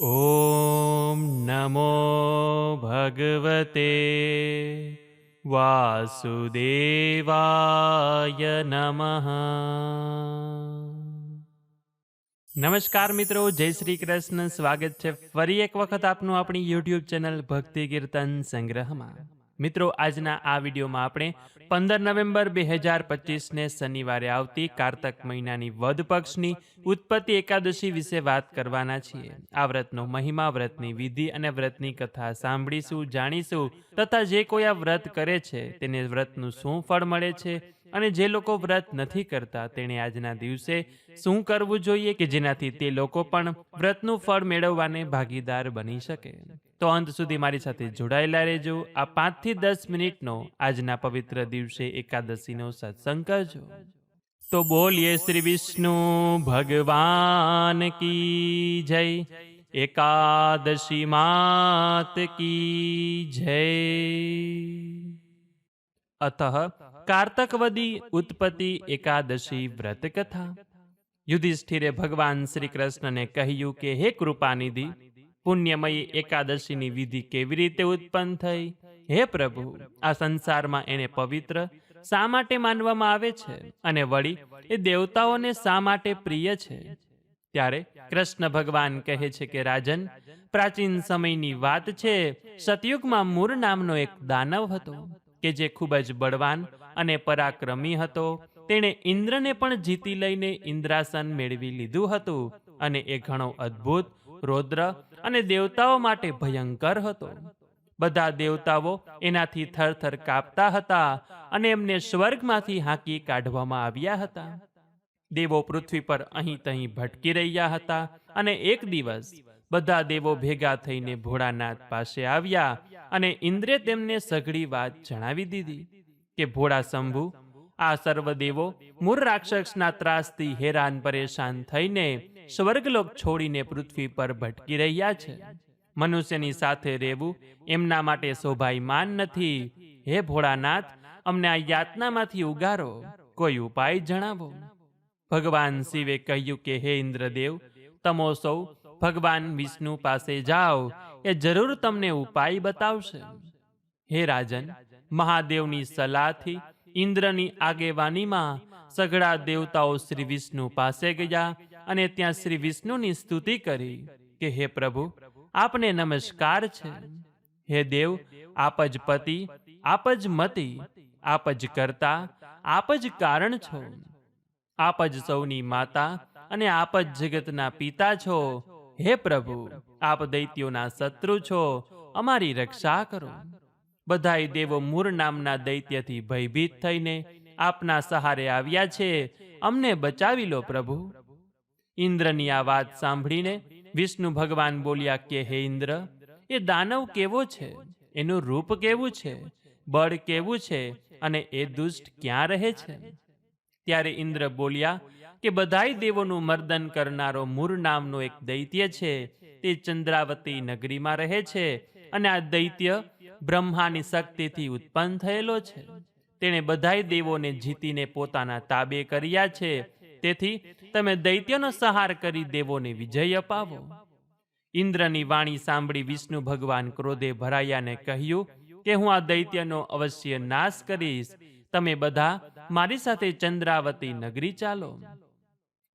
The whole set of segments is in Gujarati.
ॐ नमो भगवते વાસુદેવાય નમઃ નમસ્કાર મિત્રો જય શ્રી કૃષ્ણ સ્વાગત છે ફરી એક વખત આપનું આપણી યુટ્યુબ ચેનલ ભક્તિ કીર્તન સંગ્રહમાં મિત્રો, આજના આ વિડીયોમાં આપણે પંદર નવેમ્બર બે હજાર પચીસને શનિવારે આવતી કારતક મહિનાની વધ પક્ષની ઉત્પત્તિ એકાદશી વિશે વાત કરવાના છીએ. આ વ્રતનો મહિમા, વ્રતની વિધિ અને વ્રતની કથા સાંભળીશું, જાણીશું તથા જે કોઈ આ વ્રત કરે છે તેને વ્રતનું શું ફળ મળે છે અને જે લોકો વ્રત નથી કરતા તેણે આજના દિવસે શું કરવું જોઈએ કે જેનાથી તે લોકો પણ વ્રતનું ફળ મેળવવાને ભાગીદાર બની શકે. તો અંત સુધી મારી સાથે જોડાયેલા રહેજો. આ પાંચથી દસ મિનિટનો આજના પવિત્ર દિવસે એકાદશીનો સત્સંગ કરજો. તો બોલીએ શ્રી વિષ્ણુ, ભગવાન કી જય. એકાદશી માત કી જય. અત કાર્તકવદી ઉત્પત્તિ એકાદશી વ્રત કથા યુધિષ્ઠિરે ભગવાન શ્રી કૃષ્ણને કહ્યું કે, હે કૃપાનિધિ પુણ્યમયી એકાદશીની વિધિ કેવી રીતે ઉત્પન્ન થઈ? હે પ્રભુ, આ સંસારમાં એને પવિત્ર શા માટે માનવામાં આવે છે? અને વળી, એ દેવતાઓને શા માટે પ્રિય છે? ત્યારે કૃષ્ણ ભગવાન કહે છે કે, રાજન, પ્રાચીન સમયની વાત છે, સતયુગમાં મૂર નામનો એક દાનવ હતો કે જે ખૂબ જ બળવાન અને પરાક્રમી હતો. તેણે ઇન્દ્રને પણ જીતી લઈને ઇન્દ્રાસન મેળવી લીધું હતું અને એ ઘણો અદ્ભુત રૌદ્ર અને દેવતાઓ માટે ભયંકર હતો. બધા દેવતાઓ એનાથી થરથર કાપતા હતા અને એમને સ્વર્ગમાંથી હાંકી કાઢવામાં આવ્યા હતા. દેવો પૃથ્વી પર અહીં તહીં ભટકી રહ્યા હતા અને એક દિવસ બધા દેવો ભેગા થઈને ભોળાનાથ પાસે આવ્યા અને ઇન્દ્રે તેમને સઘળી વાત જણાવી દીધી કે, ભોળા શંભુ, આ સર્વ દેવો મૂર રાક્ષસના ત્રાસથી હેરાન પરેશાન થઈને સ્વર્ગલોક છોડીને પૃથ્વી પર ભટકી રહ્યા છે. મનુષ્યની સાથે રહેવું એમના માટે શોભાયમાન નથી. હે ભોળાનાથ, અમને આ યાતનામાંથી ઉગારો. કોઈ ઉપાય જણાવો? ભગવાન શિવે કહ્યું કે, હે ઇન્દ્રદેવ, તમો સૌ ભગવાન વિષ્ણુ પાસે જાઓ. એ જરૂર તમને ઉપાય બતાવશે. હે રાજન, મહાદેવની સલાહથી ઇન્દ્રની આગેવાનીમાં સઘળા દેવતાઓ શ્રી વિષ્ણુ પાસે ગયા અને ત્યાં શ્રી વિષ્ણુની સ્તુતિ કરી કે, હે પ્રભુ, આપને નમસ્કાર છે. હે દેવ, આપ જ પતિ, આપ જ મતિ, આપ જ કરતા, આપ જ કારણ છો. આપ જ સૌની માતા અને આપ જ જગતના પિતા છો. હે પ્રભુ, આપ દૈત્યોના શત્રુ છો. અમારી રક્ષા કરો. બધાય દેવો મૂર નામના દૈત્યથી ભયભીત થઈને આપના સહારે આવ્યા છે. અમને બચાવી લો પ્રભુ. ઇન્દ્રની આ વાત સાંભળીને વિષ્ણુ ભગવાન બોલ્યા કે, હે ઇન્દ્ર, એ દાનવ કેવો છે? એનું રૂપ કેવું છે? બળ કેવું છે? અને એ દુષ્ટ ક્યાં રહે છે? ત્યારે ઇન્દ્ર બોલ્યા કે, બધાય દેવોનું મર્દન કરનારો મૂર નામનો એક દૈત્ય છે. તે ચંદ્રાવતી નગરીમાં રહે છે અને આ દૈત્ય બ્રહ્માની શક્તિથી ઉત્પન્ન થયેલો છે. તેણે બધાય દેવોને જીતીને પોતાના તાબે કર્યા છે તેથી તમે દૈત્યનો સહાર કરી દેવોને વિજય અપાવો. ઇન્દ્રની વાણી સાંભળી વિષ્ણુ ભગવાન ક્રોધે ભરાયાને કહ્યું કે હું આ દૈત્યનો અવશ્ય નાશ કરીશ. તમે બધા મારી સાથે ચંદ્રાવતી નગરી ચાલો.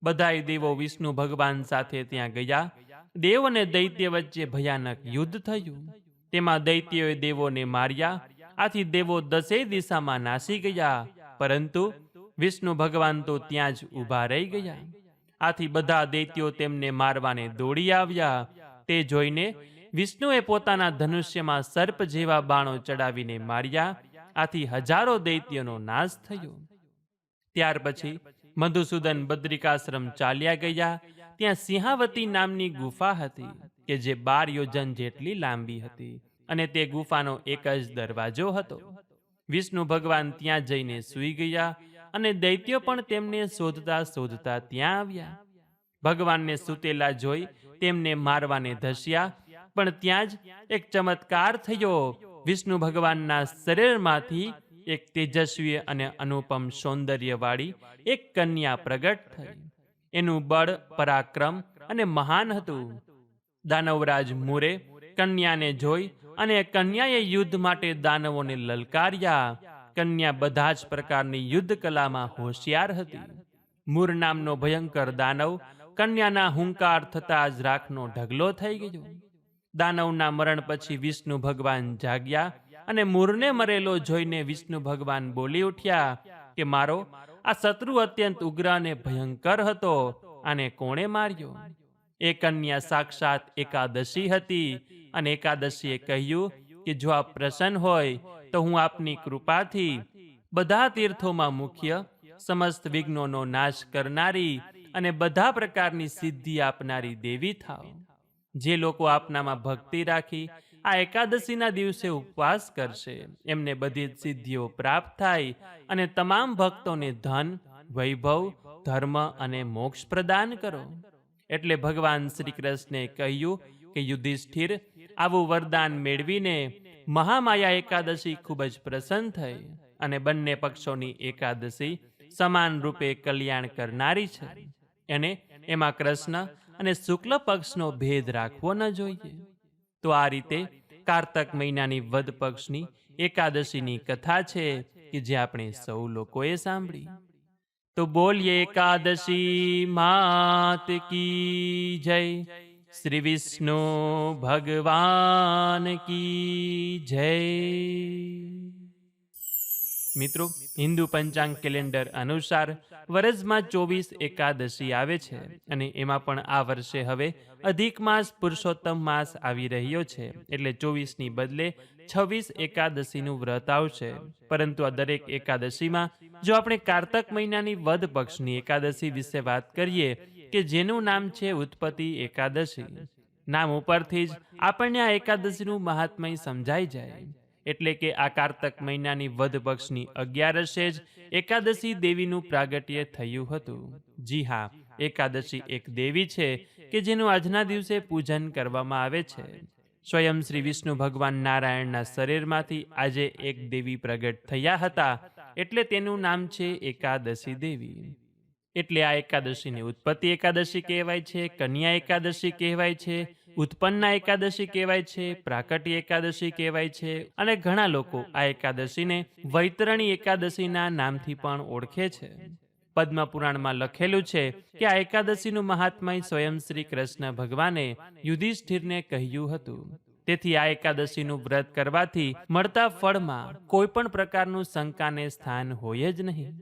બધાએ દેવો વિષ્ણુ ભગવાન સાથે ત્યાં ગયા. દેવ અને દૈત્ય વચ્ચે ભયાનક યુદ્ધ થયું. તેમાં દૈત્યોએ દેવોને માર્યા. આથી દેવો દસેય દિશામાં નાસી ગયા. પરંતુ વિષ્ણુ ભગવાન તો ત્યાં જ ઊભા રહી ગયા. આથી બધા દૈત્યો તેમને મારવાને દોડી આવ્યા. તે જોઈને વિષ્ણુએ પોતાના ધનુષ્યમાં સર્પ જેવા બાણો ચડાવીને માર્યા. આથી હજારો દૈત્યોનો નાશ થયો. ત્યાર પછી મધુસૂદન બદ્રિકાશ્રમ ચાલ્યા ગયા. ત્યાં સિંહાવતી નામની ગુફા હતી, કે જે બાર યોજન જેટલી લાંબી હતી, અને તે ગુફાનો એક જ દરવાજો હતો. વિષ્ણુ ભગવાન ત્યાં જઈને સૂઈ ગયા. અને દૈત્યો પણ તેમને શોધતા શોધતા ત્યાં આવ્યા. ભગવાનને સૂતેલા જોઈ તેમને મારવાને ધસ્યા, પણ ત્યાં જ એક ચમત્કાર થયો. વિષ્ણુ ભગવાનના શરીરમાંથી એક તેજસ્વી અને અનુપમ સૌંદર્યવાળી એક કન્યા પ્રગટ થઈ. એનું બળ, પરાક્રમ અને મહાન હતું. દાનવરાજ મુરે કન્યાને જોઈ અને કન્યાએ યુદ્ધ માટે દાનવોને લલકાર્યા. કન્યા બધા જ પ્રકારની યુદ્ધ કલામાં હોશિયાર હતી. મૂર નામનો ભયંકર દાનવ કન્યાના હુંકાર થતા જ રાખનો ઢગલો થઈ ગયો. દાનવના મરણ પછી વિષ્ણુ ભગવાન જાગ્યા અને મૂરને મરેલો જોઈને વિષ્ણુ ભગવાન બોલી ઉઠ્યા કે, મારો, આ શત્રુ અત્યંત ઉગ્ર અને ભયંકર હતો આને કોણે માર્યો? એ કન્યા સાક્ષાત એકાદશી હતી અને એકાદશીએ કહ્યું કે, જો આપ પ્રસન્ન હોય તો હું આપની કૃપાથી બધા તીર્થોમાં મુખ્ય, સમસ્ત વિઘ્નોનો નાશ કરનારી અને બધા પ્રકારની સિદ્ધિ આપનારી દેવી થાવ. જે લોકો આપનામાં ભક્તિ રાખી આ એકાદશીના દિવસે ઉપવાસ કરશે, એમને બધી સિદ્ધિઓ પ્રાપ્ત થાય અને તમામ ભક્તોને ધન, વૈભવ, ધર્મ અને મોક્ષ પ્રદાન કરો. એટલે ભગવાન શ્રી કૃષ્ણે કહ્યું કે યુધિષ્ઠિર, આવું વરદાન મેળવીને મહામાયા એકાદશી ખૂબ જ પ્રસન્ન થઈ અને બંને પક્ષોની એકાદશી સમાન રૂપે કલ્યાણ કરનારી છે. એને એમાં કૃષ્ણ અને શુક્લ પક્ષનો ભેદ રાખવો ન જોઈએ. તો આ રીતે કારતક મહિનાની વધ પક્ષની એકાદશીની કથા છે કે જે આપણે સૌ લોકોએ સાંભળી. તો બોલીએ એકાદશી, માત કી જય. શ્રી વિષ્ણુ ભગવાન કી જય. મિત્રો, હિન્દુ પંચાંગ કેલેન્ડર અનુસાર વર્ષમાં ચોવીસ એકાદશી આવે છે અને એમાં પણ આ વર્ષે હવે અધિક માસ પુરુષોત્તમ માસ આવી રહ્યો છે. એટલે ચોવીસની બદલે છવ્વીસ એકાદશીનું વ્રત આવશે. પરંતુ આ દરેક એકાદશીમાં જો આપણે કારતક મહિનાની વદ પક્ષની એકાદશી વિશે વાત કરીએ કે જેનું નામ છે ઉત્પત્તિ એકાદશી. નામ ઉપરથી જ આપણને આ એકાદશીનું મહાત્મય સમજાઈ જાય. એટલે કે આ કારતક મહિનાની વધ પક્ષની અગિયારસે જ એકાદશી દેવીનું પ્રાગટ્ય થયું હતું. જી હા, એકાદશી એક દેવી છે કે જેનું આજના દિવસે પૂજન કરવામાં આવે છે. સ્વયં શ્રી વિષ્ણુ ભગવાન નારાયણના શરીરમાંથી આજે એક દેવી પ્રગટ થયા હતા, એટલે તેનું નામ છે એકાદશી દેવી. એટલે આ એકાદશીની ઉત્પત્તિ એકાદશી કહેવાય છે, કન્યા એકાદશી કહેવાય છે, ઉત્પન્ના એકાદશી કહેવાય છે પ્રાકટ્ય એકાદશી કહેવાય છે અને ઘણા લોકો આ એકાદશીને વૈતરણી એકાદશીના નામથી પણ ઓળખે છે. પદ્મ લખેલું છે કે આ એકાદશીનું મહાત્મય સ્વયં શ્રી કૃષ્ણ ભગવાને યુધિષ્ઠિરને કહ્યું હતું. તેથી આ એકાદશીનું વ્રત કરવાથી મળતા ફળમાં કોઈ પણ પ્રકારનું શંકાને સ્થાન હોય જ નહીં.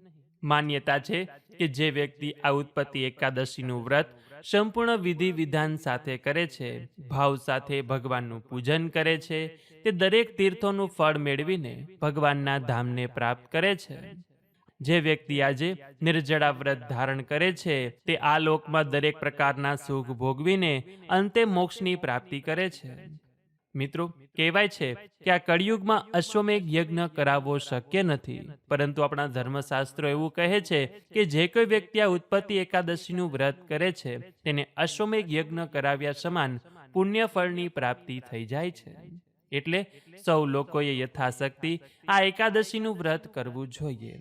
માન્યતા છે કે જે વ્યક્તિ આ ઉત્પત્તિ એકાદશીનું વ્રત સંપૂર્ણ વિધિ વિધાન સાથે કરે છે, ભાવ સાથે ભગવાનનું પૂજન કરે છે, તે દરેક તીર્થોનું ફળ મેળવીને ભગવાનના ધામને પ્રાપ્ત કરે છે. જે વ્યક્તિ આજે નિર્જળા વ્રત ધારણ કરે છે, તે આ લોકમાં દરેક પ્રકારના સુખ ભોગવીને અંતે મોક્ષની પ્રાપ્તિ કરે છે. મિત્રો, કહેવાય છે કે આ કળિયુગમાં અશ્વમેઘ યજ્ઞ કરાવવો શક્ય નથી. પરંતુ આપણા ધર્મશાસ્ત્રો એવું કહે છે કે જે કોઈ વ્યક્તિ આ ઉત્પત્તિ એકાદશીનું વ્રત કરે છે, તેને અશ્વમેઘ યજ્ઞ કરાવ્યા સમાન પુણ્ય ફળની પ્રાપ્તિ થઈ જાય છે. એટલે સૌ લોકોએ યથાશક્તિ આ એકાદશીનું વ્રત કરવું જોઈએ.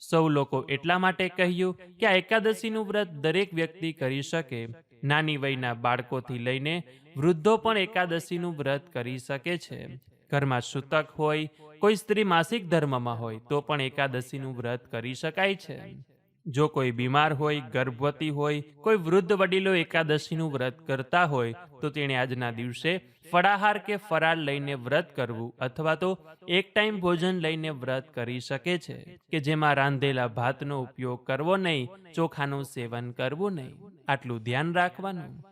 સૌ લોકો એટલા માટે કહ્યું કે આ એકાદશીનું વ્રત દરેક વ્યક્તિ કરી શકે. નાની વયના બાળકોથી લઈને વૃદ્ધો પણ એકાદશીનું વ્રત કરી શકે છે. ઘરમાં સૂતક હોય, કોઈ સ્ત્રી માસિક ધર્મમાં હોય, તો પણ એકાદશીનું વ્રત કરી શકાય છે. જો કોઈ બીમાર હોય, ગર્ભવતી હોય, કોઈ વૃદ્ધ વડીલો એકાદશીનું વ્રત કરતા હોય, તો તેણે આજના દિવસે ફળાહાર કે ફરાળ લઈને વ્રત કરવું અથવા તો એક ટાઈમ ભોજન લઈને વ્રત કરી શકે છે, કે જેમાં રાંધેલા ભાતનો ઉપયોગ કરવો નહીં, ચોખાનું સેવન કરવું નહીં. આટલું ધ્યાન રાખવાનું.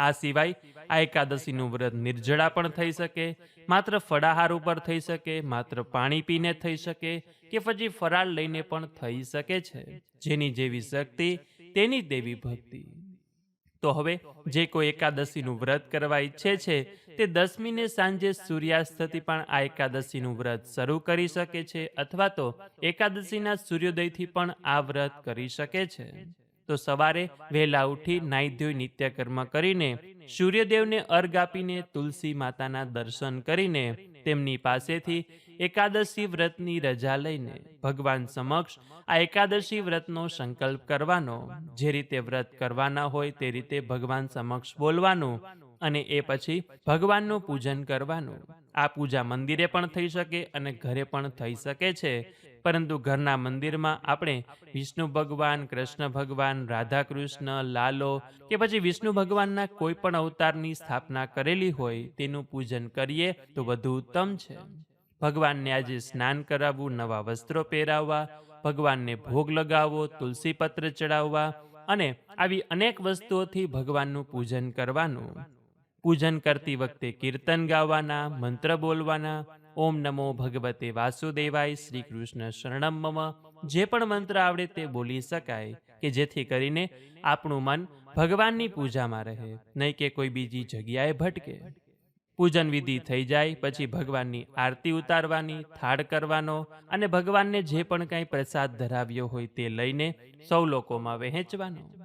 આ સિવાય આ એકાદશીનું વ્રત નિર્જળા પણ થઈ શકે, માત્ર ફળાહાર ઉપર થઈ શકે, માત્ર પાણી પીને થઈ શકે કે પછી ફરાળ લઈને પણ થઈ શકે છે. જેની જેવી શક્તિ, તેની દેવી ભક્તિ. તો હવે જે કોઈ એકાદશીનું વ્રત કરવા ઈચ્છે છે, તે દસમીને સાંજે સૂર્યાસ્તથી પણ આ એકાદશીનું વ્રત શરૂ કરી શકે છે, અથવા તો એકાદશીના સૂર્યોદયથી પણ આ વ્રત કરી શકે છે. તો સવારે વહેલા ઉઠી નાઈ ધોઈ નિત્યકર્મ કરીને સૂર્યદેવને અર્ઘ આપીને તુલસી માતાના દર્શન કરીને તેમની પાસેથી એકાદશી વ્રતની રજા લઈને ભગવાન સમક્ષ આ એકાદશી વ્રતનો સંકલ્પ કરવાનો. જે રીતે વ્રત કરવાના હોય તે રીતે ભગવાન સમક્ષ બોલવાનું અને એ પછી ભગવાનનું પૂજન કરવાનું. આ પૂજા મંદિરે પણ થઈ શકે અને ઘરે પણ થઈ શકે છે. પરંતુ ઘરના મંદિરમાં આપણે વિષ્ણુ ભગવાન, કૃષ્ણ ભગવાન રાધા કૃષ્ણ લાલો કે પછી વિષ્ણુ ભગવાનના કોઈ પણ અવતારની સ્થાપના કરેલી હોય તેનું પૂજન કરીએ તો વધુ ઉત્તમ છે. ભગવાનને આજે સ્નાન કરાવવું, નવા વસ્ત્રો પહેરાવવા, ભગવાનને ભોગ લગાવવો, તુલસી પત્ર ચડાવવા અને આવી અનેક વસ્તુઓથી ભગવાનનું પૂજન કરવાનું. પૂજન કરતી વખતે કીર્તન ગાવાના, મંત્ર બોલવાના ઓમ નમો ભગવતે વાસુદેવાય શ્રી કૃષ્ણ શરણમ મમ. જે પણ મંત્ર આવડે તે બોલી શકાય કે જેથી કરીને આપણું મન ભગવાનની પૂજામાં રહે, નહીં કે કોઈ બીજી જગ્યાએ ભટકે. પૂજન વિધિ થઈ જાય, પછી ભગવાનની આરતી ઉતારવાની, થાળ કરવાનો અને ભગવાનને જે પણ કાંઈ પ્રસાદ ધરાવ્યો હોય તે લઈને સૌ લોકોમાં વહેંચવાનો.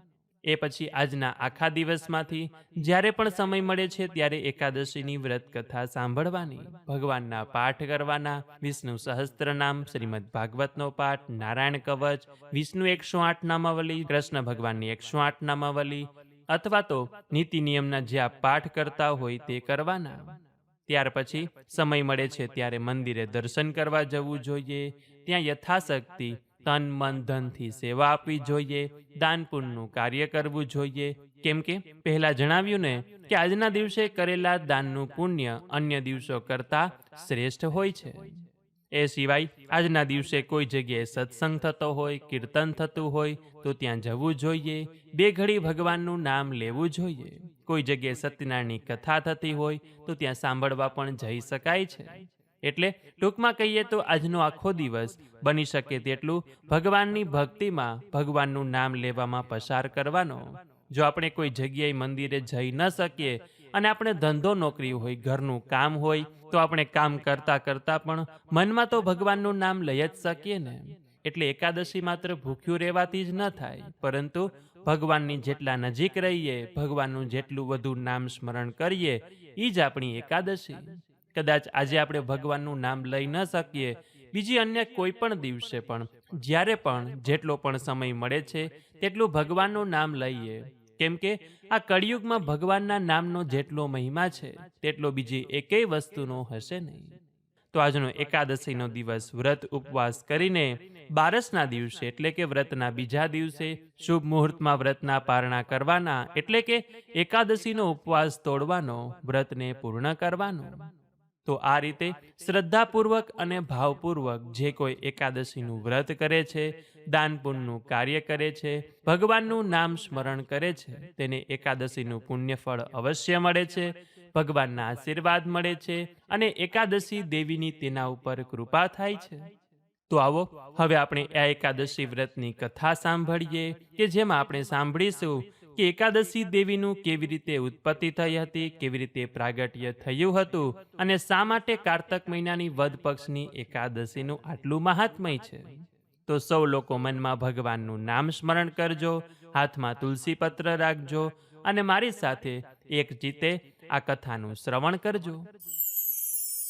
એ પછી આજના આખા દિવસમાંથી જ્યારે પણ સમય મળે છે ત્યારે એકાદશીની વ્રત કથા સાંભળવાની, ભગવાનના પાઠ કરવાના, વિષ્ણુ સહસ્ત્રનામ, શ્રીમદ ભાગવતનો પાઠ, નારાયણ કવચ, વિષ્ણુ એકસો આઠ નામાવલી, કૃષ્ણ ભગવાનની એકસો આઠ નામાવલી, અથવા તો નીતિ નિયમના જ્યાં પાઠ કરતા હોય તે કરવાના. ત્યાર પછી સમય મળે છે ત્યારે મંદિરે દર્શન કરવા જવું જોઈએ. ત્યાં યથાશક્તિ તન, મન, ધનથી સેવા આપવી જોઈએ દાન પુણ્યનું કાર્ય કરવું જોઈએ. કેમ કે પહેલા જણાવ્યું ને કે આજના દિવસે કરેલા દાનનું પુણ્ય અન્ય દિવસો કરતા શ્રેષ્ઠ હોય છે. એ સિવાય આજના દિવસે કોઈ જગ્યાએ સત્સંગ થતો હોય, કીર્તન થતું હોય, તો ત્યાં જવું જોઈએ. બે ઘડી ભગવાનનું નામ લેવું જોઈએ. કોઈ જગ્યાએ સત્યનારાયણની કથા થતી હોય, તો ત્યાં સાંભળવા પણ જઈ શકાય છે. એટલે ટૂંકમાં કહીએ તો આજનો આખો દિવસ બની શકે તેટલું ભગવાનની ભક્તિમાં ભગવાનનું નામ લેવામાં પસાર કરવાનો. જો આપણે કોઈ જગ્યાએ મંદિરે જઈ ન શકીએ અને આપણે ધંધો નોકરી હોય, ઘરનું કામ હોય, તો આપણે કામ કરતા કરતા પણ મનમાં તો ભગવાનનું નામ લઈ જ શકીએ ને. એટલે એકાદશી માત્ર ભૂખ્યું રહેવાથી જ ન થાય, પરંતુ ભગવાનની જેટલા નજીક રહીએ, ભગવાનનું જેટલું વધુ નામ સ્મરણ કરીએ એ જ આપણી એકાદશી. કદાચ આજે આપણે ભગવાનનું નામ લઈ ન શકીએ, બીજી અન્ય કોઈ પણ દિવસે પણ, જ્યારે પણ જેટલો પણ સમય મળે છે, તેટલું ભગવાનનું નામ લઈએ. કેમ કે આ કળિયુગમાં ભગવાનના નામનો જેટલો મહિમા છે, તેટલો બીજી એકેય વસ્તુનો હશે નહીં. તો આજનો એકાદશીનો દિવસ વ્રત ઉપવાસ કરીને બારસના દિવસે, એટલે કે વ્રતના બીજા દિવસે, શુભ મુહૂર્તમાં વ્રતના પારણા કરવાના, એટલે કે એકાદશીનો ઉપવાસ તોડવાનો, વ્રતને પૂર્ણ કરવાનો. તો આ રીતે શ્રદ્ધાપૂર્વક અને ભાવપૂર્વક જે કોઈ એકાદશીનું વ્રત કરે છે દાન પુણ્યનું કાર્ય કરે છે, ભગવાનનું નામ સ્મરણ કરે છે, તેને એકાદશીનું પુણ્યફળ અવશ્ય મળે છે, ભગવાનના આશીર્વાદ મળે છે અને એકાદશી દેવીની તેના ઉપર કૃપા થાય છે. તો આવો, હવે આપણે આ એકાદશી વ્રતની કથા સાંભળીએ કે જેમાં આપણે સાંભળીશું કે એકાદશી દેવીનું કેવી રીતે ઉત્પત્તિ થઈ હતી, કેવી રીતે પ્રાગટ્ય થયું હતું અને શા માટે કારતક મહિનાની વધ પક્ષની એકાદશીનું આટલું મહાત્મય છે? તો સૌ લોકો મનમાં ભગવાનનું નામ સ્મરણ કરજો, હાથમાં તુલસી પત્ર રાખજો અને મારી સાથે એક જીતે આ કથાનું શ્રવણ કરજો.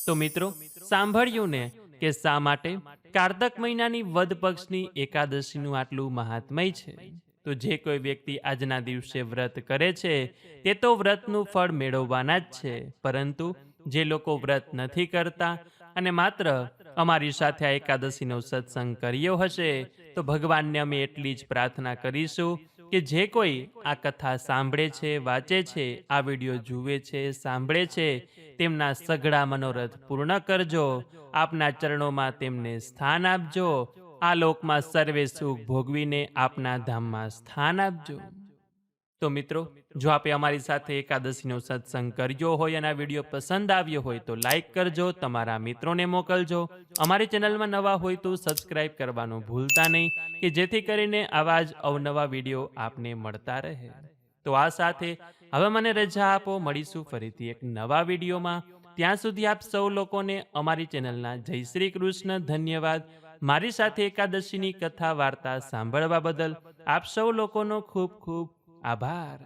તો મિત્રો, સાંભળ્યું ને કે શા માટે કારતક મહિનાની વધ પક્ષની એકાદશીનું આટલું મહાત્મય છે? તો જે કોઈ વ્યક્તિ આજના દિવસે વ્રત કરે છે, તે તો વ્રતનું ફળ મેળવવાના જ છે. પરંતુ જે લોકો વ્રત નથી કરતા અને માત્ર અમારી સાથે આ એકાદશીનો સત્સંગ કર્યો હશે, તો ભગવાનને અમે એટલી જ પ્રાર્થના કરીશું કે જે કોઈ આ કથા સાંભળે છે, વાંચે છે, આ વીડિયો જુએ છે, સાંભળે છે, તેમના સઘળા મનોરથ પૂર્ણ કરજો. આપના ચરણોમાં તેમને સ્થાન આપજો. આ લોકમાં સર્વે સુખ ભોગવીને આપના ધામમાં સ્થાન આપજો. તો મિત્રો, જો આપે અમારી સાથે એકાદશીનો સત્સંગ કર્યો હોય અને આ વીડિયો પસંદ આવ્યો હોય તો લાઈક કરજો, તમારા મિત્રોને મોકલજો. અમારી ચેનલમાં નવા હોય તો સબસ્ક્રાઇબ કરવાનું ભૂલતા નહીં, કે જેથી કરીને આવા જ અવનવા વીડિયો આપને મળતા રહે. તો આ સાથે હવે મને રજા આપો, મળીશું ફરીથી એક નવા વિડીયોમાં. ત્યાં સુધી આપ સૌ લોકોને અમારી ચેનલના જય શ્રી કૃષ્ણ ધન્યવાદ. મારી સાથે એકાદશીની કથા વાર્તા સાંભળવા બદલ આપ સૌ લોકોનો ખૂબ ખૂબ આભાર.